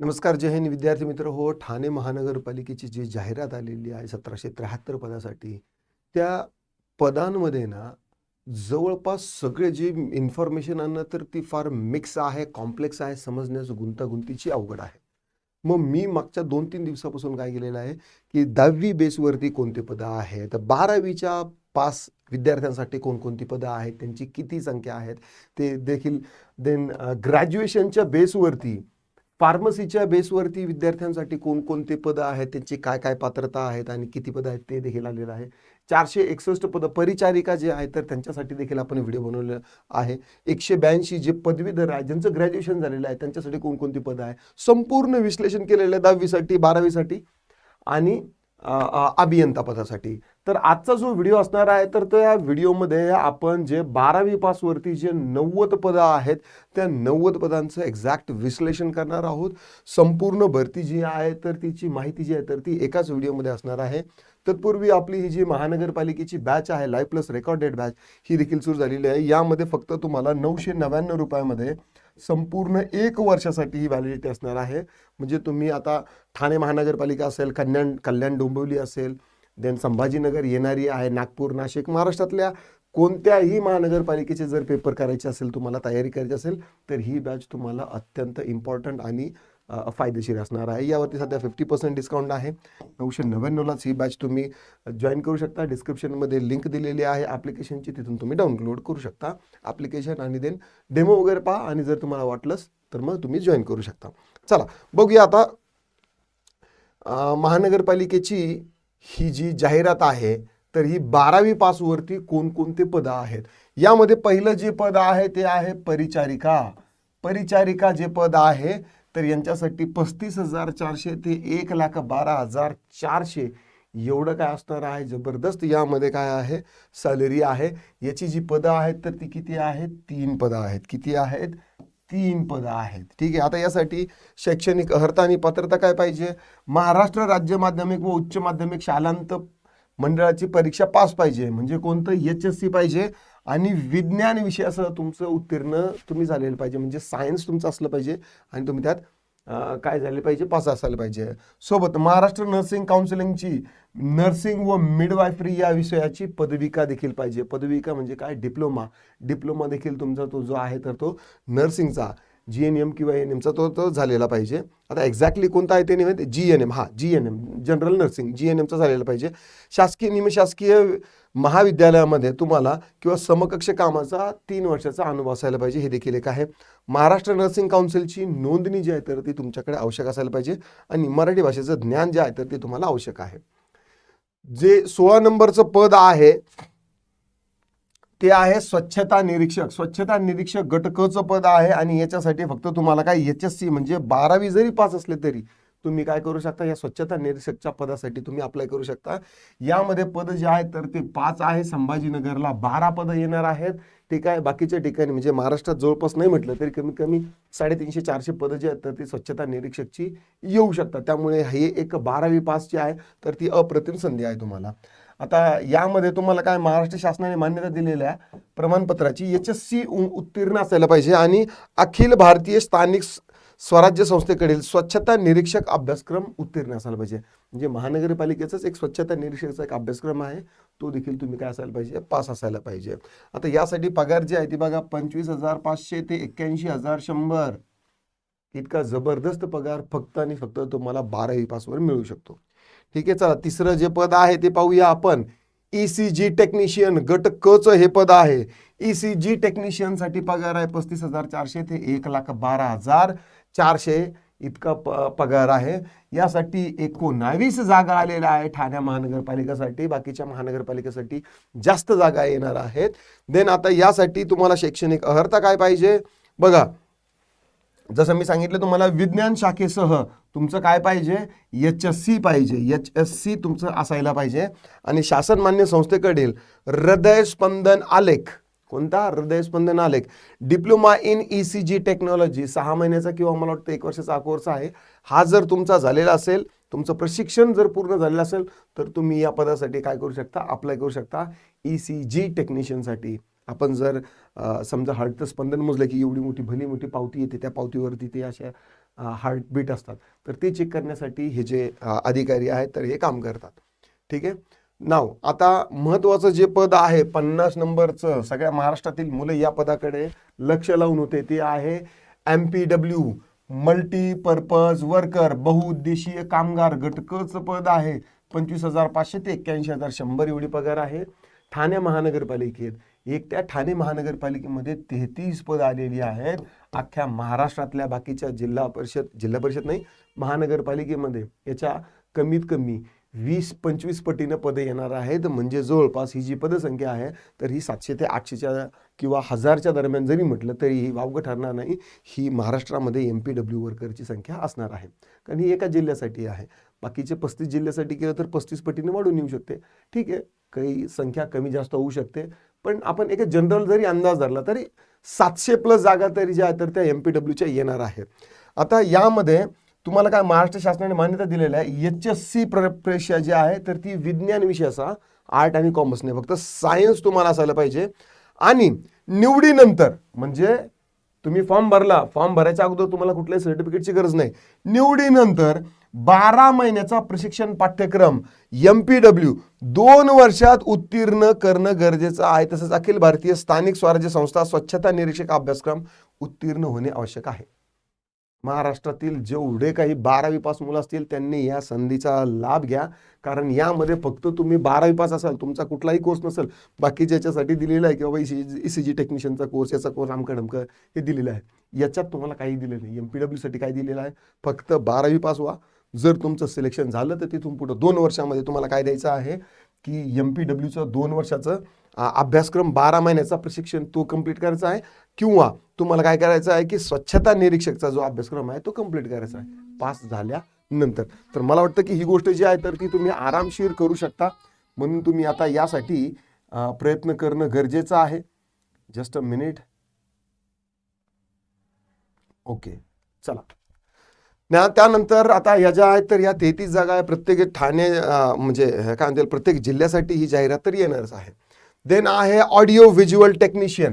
नमस्कार जय हिंद. विद्यार्थी मित्र हो ठाणे महानगरपालिकेची जी जाहिरात आलेली आहे सतराशे त्र्याहत्तर पदासाठी त्या पदांमध्ये ना जवळपास सगळे जे इन्फॉर्मेशन आणणं तर ती फार मिक्स आहे कॉम्प्लेक्स आहे समजण्यास गुंतागुंतीची अवघड आहे. मग मी मागच्या दोन तीन दिवसापासून काय केलेलं आहे की दहावी बेसवरती कोणते पदं आहेत बारावीच्या पास विद्यार्थ्यांसाठी कोणकोणती पदं आहेत त्यांची किती संख्या आहेत ते देखील देन ग्रॅज्युएशनच्या बेसवरती फार्मसीच्या बेसवरती विद्यार्थ्यांसाठी कोणकोणते पदं आहेत? त्यांची काय काय पात्रता आहेत आणि किती पदं आहेत ते देखील आलेलं आहे. चारशे एकसष्ट पदं परिचारिका जे आहेत तर त्यांच्यासाठी देखील आपण व्हिडिओ बनवलेला आहे. एकशे ब्याऐंशी जे पदवीधर आहे ज्यांचं ग्रॅज्युएशन झालेलं आहे त्यांच्यासाठी कोणकोणती पदं आहे संपूर्ण विश्लेषण केलेलं आहे दहावीसाठी बारावीसाठी. आणि अभियंता पदासाठी. तर आजचा जो व्हिडिओ असणार आहे तर त्या व्हिडिओमध्ये आपण जे बारावी पासवरती जे नव्वद पदं आहेत त्या नव्वद पदांचं एक्झॅक्ट विश्लेषण करणार आहोत. संपूर्ण भरती जी आहे तर तिची माहिती जी आहे तर ती एकाच व्हिडिओमध्ये असणार आहे. तत्पूर्वी आपली ही जी महानगरपालिकेची बॅच आहे लाईव्ह प्लस रेकॉर्डेड बॅच ही देखील सुरू झालेली आहे. यामध्ये फक्त तुम्हाला नऊशे नव्याण्णव रुपयामध्ये संपूर्ण एक वर्षासाठी ही व्हॅलिडिटी असणार आहे. म्हणजे तुम्ही आता ठाणे महानगरपालिका असेल कल्याण कल्याण डोंबिवली असेल देन संभाजीनगर येणारी आहे नागपूर नाशिक महाराष्ट्रातल्या कोणत्याही महानगरपालिकेचे जर पेपर करायचे असेल तुम्हाला तयारी करायची असेल तर ही बॅच तुम्हाला अत्यंत इम्पॉर्टंट आणि फायदेशीर असणार आहे. यावरती सध्या फिफ्टी पर्सेंट डिस्काउंट आहे. नऊशे नव्याण्णवलाच ही बॅच तुम्ही जॉईन करू शकता. डिस्क्रिप्शनमध्ये लिंक दिलेली आहे. ॲप्लिकेशनची तिथून तुम्ही डाउनलोड करू शकता. ॲप्लिकेशन आणि देन डेमो वगैरे पहा आणि जर तुम्हाला वाटलंच तर मग तुम्ही जॉईन करू शकता. चला बघूया आता महानगरपालिकेची ही जी जाहिरात आहे तर ही बारावी पासवरती कोणकोणते पदं आहेत? यामध्ये पहिलं जे पद आहे ते आहे परिचारिका. परिचारिका जे पद आहे तर यांच्यासाठी पस्तीस हजार चारशे ते एक लाख बारा हजार चारशे एवढं काय असणार आहे? जबरदस्त यामध्ये काय आहे? सॅलरी आहे. याची जी पदं आहेत तर ती किती आहेत? तीन पदं आहेत. किती आहेत? तीन पदं आहेत. ठीक आहे. आता यासाठी शैक्षणिक अर्हता आणि पात्रता काय पाहिजे? महाराष्ट्र राज्य माध्यमिक व उच्च माध्यमिक शालांत मंडळाची परीक्षा पास पाहिजे. म्हणजे कोणतं? एच एस सी पाहिजे. आणि विज्ञान विषयासह तुमचं उत्तीर्ण तुम्ही झालेलं पाहिजे. म्हणजे सायन्स तुमचं असलं पाहिजे आणि तुम्ही त्यात काय झाले पाहिजे? पास असायला पाहिजे. सोबत महाराष्ट्र नर्सिंग काउन्सिलिंगची नर्सिंग व मिडवायफरी या विषयाची पदविका देखील पाहिजे. पदविका म्हणजे काय? डिप्लोमा डिप्लोमा देखील तुमचा तो जो आहे तर तो नर्सिंगचा जी एन एम किंवा एन एमचा तो तो झालेला पाहिजे. आता एक्झॅक्टली कोणता आहे ते नाही जी एन एम हा G N M general nursing G N एमचा झालेला पाहिजे. शासकीय निमशासकीय महाविद्यालयामध्ये तुम्हाला किंवा समकक्ष कामाचा तीन वर्षाचा अनुभव असायला पाहिजे. हे देखील एक आहे. महाराष्ट्र नर्सिंग काउन्सिलची नोंदणी जी आहे तर ती तुमच्याकडे आवश्यक असायला पाहिजे आणि मराठी भाषेचं ज्ञान जे आहे तर ते तुम्हाला आवश्यक आहे. जे सोळा नंबरचं पद आहे ते आहे स्वच्छता निरीक्षक. स्वच्छता निरीक्षक गटकचं पद आहे आणि याच्यासाठी फक्त तुम्हाला काय एच एस सी म्हणजे बारावी जरी पास असले तरी तुम्ही काय करू शकता? या स्वच्छता निरीक्षकच्या पदासाठी तुम्ही अप्लाय करू शकता. यामध्ये पद जे आहेत तर ते पाच आहे. संभाजीनगरला बारा पदं येणार आहेत. ठीक आहे बाकीच्या ठिकाणी म्हणजे महाराष्ट्रात जवळपास नाही म्हटलं तरी कमीत कमी साडेतीनशे चारशे पदं जी आहेत तर ती स्वच्छता निरीक्षकची येऊ शकतात. त्यामुळे हे एक बारावी पासची आहे तर ती अप्रतिम संधी आहे तुम्हाला. आता यामध्ये तुम्हाला काय महाराष्ट्र शासनाने मान्यता दिलेल्या प्रमाणपत्राची एच एस सी उत्तीर्ण असायला पाहिजे आणि अखिल भारतीय स्थानिक स्वराज्य संस्थेकडील स्वच्छता निरीक्षक अभ्यासक्रम उत्तीर्ण असायला पाहिजे. म्हणजे महानगरपालिकेचाच एक स्वच्छता निरीक्षकचा एक अभ्यासक्रम आहे. तो देखील तुम्ही काय असायला पाहिजे? पास असायला पाहिजे. आता यासाठी पगार जे आहे ती बघा पंचवीस हजार पाचशे ते एक्क्याऐंशी हजार शंभर. इतका जबरदस्त पगार फक्त आणि फक्त तुम्हाला बारावी पासवर मिळू शकतो. ठीक आहे चला तिसरं जे पद आहे ते पाहूया आपण. ई सी जी टेक्निशियन गट क हे पद आहे. ई सी जी टेक्निशियनसाठी पगार आहे पस्तीस हजार चारशे ते एक लाख बारा हजार. चारशे इतका प पगार आहे. यासाठी एकोणावीस जागा आलेल्या आहे ठाणे महानगरपालिकेसाठी. बाकीच्या महानगरपालिकेसाठी जास्त जागा येणार आहेत. देन आता यासाठी तुम्हाला शैक्षणिक अर्हता काय पाहिजे? बघा जसं मी सांगितलं तुम्हाला विज्ञान शाखेसह तुमचं काय पाहिजे? एच एस सी पाहिजे. एच एस सी तुमचं असायला पाहिजे. आणि शासनमान्य संस्थेकडील हृदय स्पंदन आलेख कोणता? हृदयस्पंदन आलेख. Diploma in E C G technology सहा महिन्याचा किंवा मला वाटतं एक वर्षाचा कोर्स आहे. हा जर तुमचा झालेला असेल तुमचं प्रशिक्षण जर पूर्ण झालेलं असेल तर तुम्ही या पदासाठी काय करू शकता? अप्लाय करू शकता ई सी जी टेक्निशियनसाठी आपण जर समजा हार्टचं स्पंदन मोजलं की एवढी मोठी भली मोठी पावती येते त्या पावतीवरती ते अशा हार्टबीट असतात. तर ते चेक करण्यासाठी हे जे अधिकारी आहेत तर हे काम करतात. ठीक आहे? नाव. आता महत्त्वाचं जे पद आहे पन्नास नंबरचं सगळ्या महाराष्ट्रातील मुलं या पदाकडे लक्ष लावून होते. ते आहे M P W multipurpose worker बहुउद्देशीय कामगार. घटकचं पद आहे पंचवीस हजार पाचशे ते एक्क्याऐंशी हजार. शंभर एवढी पगार आहे. ठाणे महानगरपालिकेत एकट्या ठाणे महानगरपालिकेमध्ये तेहतीस पद आलेली आहेत. अख्ख्या महाराष्ट्रातल्या बाकीच्या जिल्हा परिषद जिल्हा परिषद नाही महानगरपालिकेमध्ये. याच्या कमीत कमी वीस पंचवीस पटीनं पदं येणार आहेत. म्हणजे जवळपास ही जी पदसंख्या आहे तर ही सातशे ते आठशेच्या किंवा हजारच्या दरम्यान जरी म्हटलं तरी ही वावगं ठरणार नाही. ही महाराष्ट्रामध्ये एम पी डब्ल्यू वर्करची संख्या असणार आहे. कारण ही एका जिल्ह्यासाठी आहे. बाकीचे पस्तीस जिल्ह्यासाठी केलं तर पस्तीस पटीने वाढून येऊ शकते. ठीक आहे. काही संख्या कमी जास्त होऊ शकते. पण आपण एक जनरल जरी अंदाज धरला तरी सातशे प्लस जागा तरी ज्या आहेत तर त्या एम पी डब्ल्यूच्या येणार आहेत. आता यामध्ये तुम्हाला काय महाराष्ट्र शासनाने मान्यता दिलेली आहे एच एस सी प्रेक्षा जी आहे तर ती विज्ञान विषयाचा आर्ट आणि कॉमर्स नाही फक्त सायन्स तुम्हाला असायला पाहिजे. आणि निवडीनंतर म्हणजे तुम्ही फॉर्म भरला फॉर्म भरायच्या अगोदर तुम्हाला कुठल्याही सर्टिफिकेटची गरज नाही. निवडीनंतर बारा महिन्याचा प्रशिक्षण पाठ्यक्रम एम पी डब्ल्यू दोन वर्षात उत्तीर्ण करणं गरजेचं आहे. तसंच अखिल भारतीय स्थानिक स्वराज्य संस्था स्वच्छता निरीक्षक अभ्यासक्रम उत्तीर्ण होणे आवश्यक आहे. महाराष्ट्रातील जेवढे काही बारावी पास मुलं असतील त्यांनी या संधीचा लाभ घ्या. कारण यामध्ये फक्त तुम्ही बारावी पास असाल तुमचा कुठलाही कोर्स नसेल बाकी ज्याच्यासाठी दिलेला आहे किंवा ई सी जी टेक्निशियनचा कोर्स याचा कोर्स आमकं डमकं हे दिलेलं आहे. याच्यात तुम्हाला काही दिलं नाही. एम पी डब्ल्यूसाठी काय दिलेलं आहे. फक्त बारावी पास व्हा. जर तुमचं सिलेक्शन झालं तर तिथून पुढं दोन वर्षामध्ये तुम्हाला काय द्यायचं आहे की एम पी डब्ल्यूचं दोन वर्षाचं अभ्यासक्रम बारा महिन्याचा प्रशिक्षण तो कंप्लीट करायचा आहे किंवा तुम्हाला काय करायचं आहे की स्वच्छता निरीक्षकचा जो अभ्यासक्रम आहे तो कंप्लीट करायचा आहे. पास झाल्यानंतर तर मला वाटतं की ही गोष्ट जी आहे तर ती तुम्ही आरामशीर करू शकता. म्हणून तुम्ही आता यासाठी प्रयत्न करणं गरजेचं आहे. जस्ट अ मिनिट ओके चला. ना त्यानंतर आता ह्या ज्या आहेत तर या तेहतीस जागा आहे. प्रत्येक ठाणे म्हणजे काय म्हणतील प्रत्येक जिल्ह्यासाठी ही जाहिरात तर येणारच आहे. देन आहे ऑडिओ व्हिज्युअल टेक्निशियन.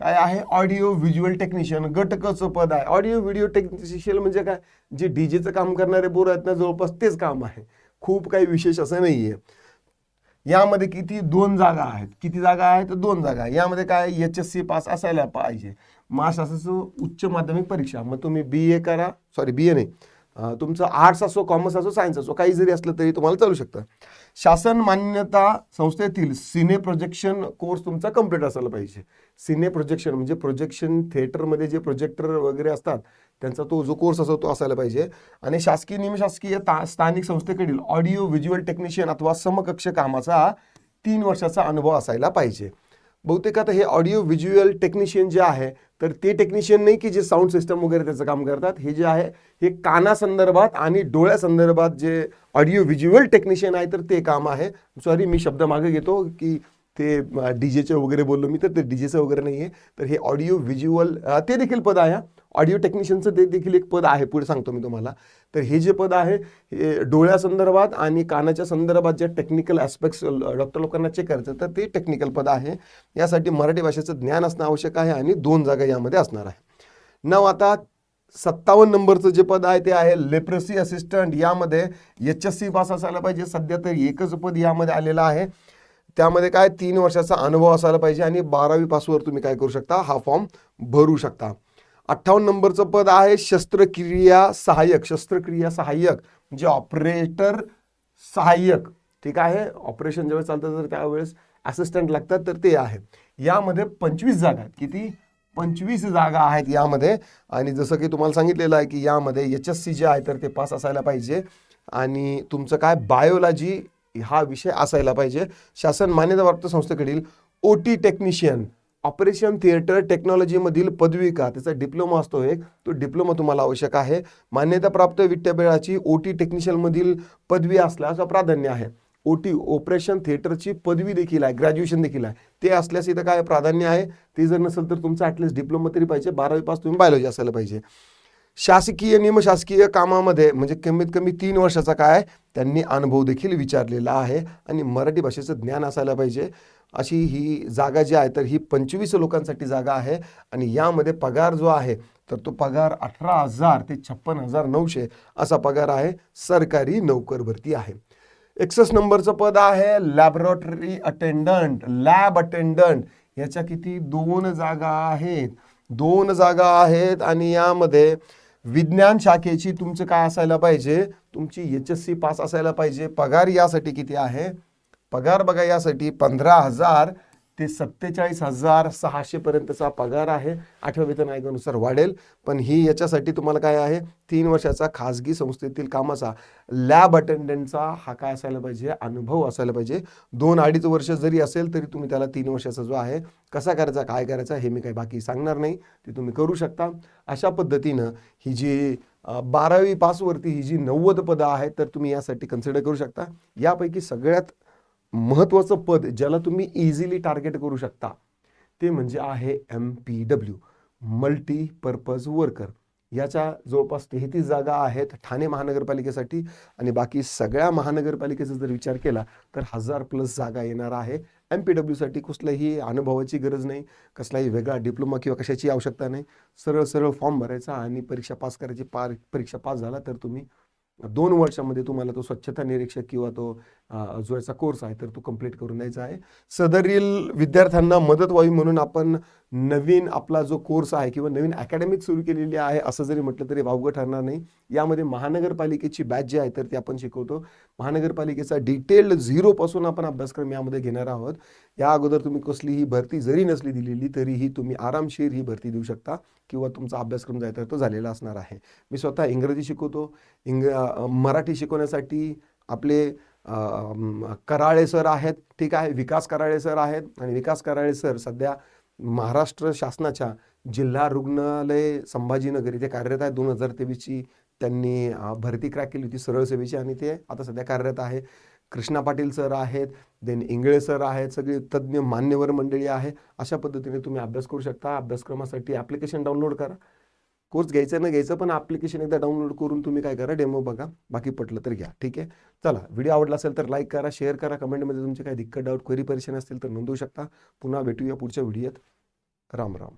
काय आहे? Audio visual technician. घटकाचं पद आहे. ऑडिओ व्हिडिओ टेक्निशियन म्हणजे काय? जे डीजेचं काम करणारे बोर आहेत ना जवळपास तेच काम आहे. खूप काही विशेष असं नाही आहे यामध्ये किती? दोन जागा आहेत. किती जागा आहेत? दोन जागा आहे. यामध्ये काय? एच एस सी पास असायला पाहिजे. महाराष्ट्राचं उच्च माध्यमिक परीक्षा. मग तुम्ही बी ए करा. सॉरी बी ए नाही. तुमचं आर्ट्स असो कॉमर्स असो सायन्स असो काही जरी असलं तरी तुम्हाला चालू शकतं. शासन मान्यता संस्थेतील सिने प्रोजेक्शन कोर्स तुमचा कंप्लीट असायला पाहिजे. सिने प्रोजेक्शन म्हणजे प्रोजेक्शन थिएटरमध्ये जे प्रोजेक्टर वगैरे असतात त्यांचा तो जो कोर्स असतो तो असायला पाहिजे. आणि शासकीय निमशासकीय ता स्थानिक संस्थेकडील ऑडिओ व्हिज्युअल टेक्निशियन अथवा समकक्ष कामाचा तीन वर्षाचा अनुभव असायला पाहिजे. बहुतेक आता हे ऑडिओ व्हिज्युअल टेक्निशियन जे आहे तर ते टेक्निशियन नाही की जे साऊंड सिस्टम वगैरे त्याचं काम करतात. हे जे आहे हे कानासंदर्भात आणि डोळ्यासंदर्भात जे ऑडिओ व्हिज्युअल टेक्निशियन आहे तर ते काम आहे. सॉरी मी शब्द मागे घेतो की ते डीजेचे वगैरे बोललो मी तर ते डीजेचं वगैरे नाही आहे तर हे ऑडिओ व्हिज्युअल ते देखील पद आहे ऑडिओ टेक्निशियनचं ते देखील एक पद आहे पुढे सांगतो मी तुम्हाला. तर हे जे पद आहे हे डोळ्यासंदर्भात आणि कानाच्या संदर्भात जे टेक्निकल ॲस्पेक्ट्स डॉक्टर लोकांना चेक करायचं तर ते टेक्निकल पद आहे. यासाठी मराठी भाषेचं ज्ञान असणं आवश्यक आहे आणि दोन जागा यामध्ये असणार आहे. नव आता सत्तावन्न नंबरचं जे पद आहे ते आहे लेप्रसी असिस्टंट यामध्ये एच एस सी पास असायला पाहिजे. सध्या तर एकच पद यामध्ये आलेलं आहे. त्यामध्ये काय? तीन वर्षाचा अनुभव असायला पाहिजे आणि बारावी पासवर तुम्ही काय करू शकता? हा फॉर्म भरू शकता. अठ्ठावन्न नंबरचं पद आहे शस्त्रक्रिया सहाय्यक शस्त्रक्रिया सहाय्यक म्हणजे ऑपरेटर सहाय्यक. ठीक आहे? ऑपरेशन ज्यावेळेस चालतं तर त्यावेळेस असिस्टंट लागतात तर ते आहे यामध्ये पंचवीस जागा आहेत. किती? पंचवीस जागा आहेत यामध्ये. आणि जसं की तुम्हाला सांगितलेलं आहे की यामध्ये एच एस सी जे आहे तर ते पास असायला पाहिजे. आणि तुमचं काय? बायोलॉजी हा विषय असायला पाहिजे. शासन मान्यताप्राप्त संस्थेकडील O T technician operation theatre टेक्नॉलॉजीमधील पदविका त्याचा डिप्लोमा असतो एक. तो डिप्लोमा तुम्हाला आवश्यक आहे. मान्यताप्राप्त विद्यापीठाची ओ टी टेक्निशियनमधील पदवी असल्याचं प्राधान्य आहे. ओ टी ऑपरेशन थिएटरची पदवी देखील आहे ग्रॅज्युएशन देखील आहे. ते असल्यास इथं काय प्राधान्य आहे? ते जर नसेल तर तुमचं ॲटलिस्ट डिप्लोमा तरी पाहिजे. बारावी पास तुम्ही बायोलॉजी असायला पाहिजे. शासकीय निमशासकीय कामामध्ये म्हणजे कमीत कमी तीन वर्षाचा काय त्यांनी अनुभव देखील विचारलेला आहे आणि मराठी भाषेचं ज्ञान असायला पाहिजे. अशी ही जागा जी आहे तर ही पंचवीस लोकांसाठी जागा आहे आणि यामध्ये पगार जो आहे तर तो पगार अठरा हजार ते छप्पन हजार नऊशे असा पगार आहे. सरकारी नोकर भरती आहे. एकसष्ट नंबरचं पद आहे लॅबोरेटरी अटेंडंट लॅब अटेंडंट याच्या किती? दोन जागा आहेत. दोन जागा आहेत आणि यामध्ये विज्ञान शाखेची तुमचं काय असायला पाहिजे? तुमची एच एस सी पास असायला पाहिजे. पगार यासाठी किती आहे? पगार बघा यासाठी पंधरा हजार ते सत्तेचाळीस हजार सहाशे पर्यंतचा पगार आहे. आठव्या वेतन आयोगानुसार वाढेल. पण ही याच्यासाठी तुम्हाला काय आहे? तीन वर्षाचा खाजगी संस्थेतील कामाचा लॅब अटेंडंटचा हा काय असायला पाहिजे अनुभव असायला पाहिजे. दोन अडीच वर्ष जरी असेल तरी तुम्ही त्याला तीन वर्षाचा जो आहे कसा करायचा काय करायचा हे मी काही बाकी सांगणार नाही. ते तुम्ही करू शकता. अशा पद्धतीनं ही जी बारावी पासवरती ही जी नव्वद पदं आहेत तर तुम्ही यासाठी कन्सिडर करू शकता. यापैकी सगळ्यात महत्त्वाचं पद ज्याला तुम्ही इझिली टार्गेट करू शकता ते म्हणजे आहे M P W multipurpose worker याच्या जवळपास तेहतीस जागा आहेत ठाणे महानगरपालिकेसाठी आणि बाकी सगळ्या महानगरपालिकेचा जर विचार केला तर हजार प्लस जागा येणार आहे. एम पी डब्ल्यूसाठी कुठल्याही अनुभवाची गरज नाही कसलाही वेगळा डिप्लोमा किंवा कशाची आवश्यकता नाही. सरळ सरळ फॉर्म भरायचा आणि परीक्षा पास करायची पार परीक्षा पास झाला तर तुम्ही दोन वर्षामध्ये तुम्हाला तो स्वच्छता निरीक्षक किंवा तो जो याचा कोर्स आहे तर तो कंप्लीट करून द्यायचा आहे. सदरील विद्यार्थ्यांना मदत व्हावी म्हणून आपण नवीन आपला जो कोर्स आहे किंवा नवीन अकॅडमिक सुरू केलेली आहे असं जरी म्हटलं तरी वावगं ठरणार नाही. यामध्ये महानगरपालिकेची बॅच जी आहे तर ती आपण शिकवतो. महानगरपालिकेचा डिटेल्ड झिरोपासून आपण अभ्यासक्रम यामध्ये घेणार आहोत. या अगोदर तुम्ही कसलीही भरती जरी नसली दिलेली तरीही तुम्ही आरामशीर ही भरती देऊ शकता किंवा तुमचा अभ्यासक्रम जायचा तर तो झालेला असणार आहे. मी स्वतः इंग्रजी शिकवतो. इंग मराठी शिकवण्यासाठी आपले कराळे सर आहेत ठीक आहे विकास कराळे सर आहेत आणि विकास कराळे सर सध्या महाराष्ट्र शासनाच्या जिल्हा रुग्णालय संभाजीनगर इथे कार्यरत आहे. दोन हजार तेवीसची त्यांनी भरती क्रॅक केली होती सरळ सेवेची आणि ते आता सध्या कार्यरत आहे. कृष्णा पाटील सर आहेत देन इंगळे सर आहेत सगळे तज्ज्ञ मान्यवर मंडळी आहे. अशा पद्धतीने तुम्ही अभ्यास करू शकता. अभ्यासक्रमासाठी ॲप्लिकेशन डाउनलोड करा. कोर्स घ्यायचं ना घ्यायचं पण ॲप्लिकेशन एकदा डाउनलोड करून तुम्ही काय करा डेमो बघा. बाकी पटलं तर घ्या ठीक आहे? चला व्हिडिओ आवडला असेल तर लाईक करा शेअर करा. कमेंटमध्ये तुमचे काही दिक्कत डाऊट क्वेरी परेशान असतील तर नोंदवू शकता. पुन्हा भेटूया पुढच्या व्हिडिओत राम राम.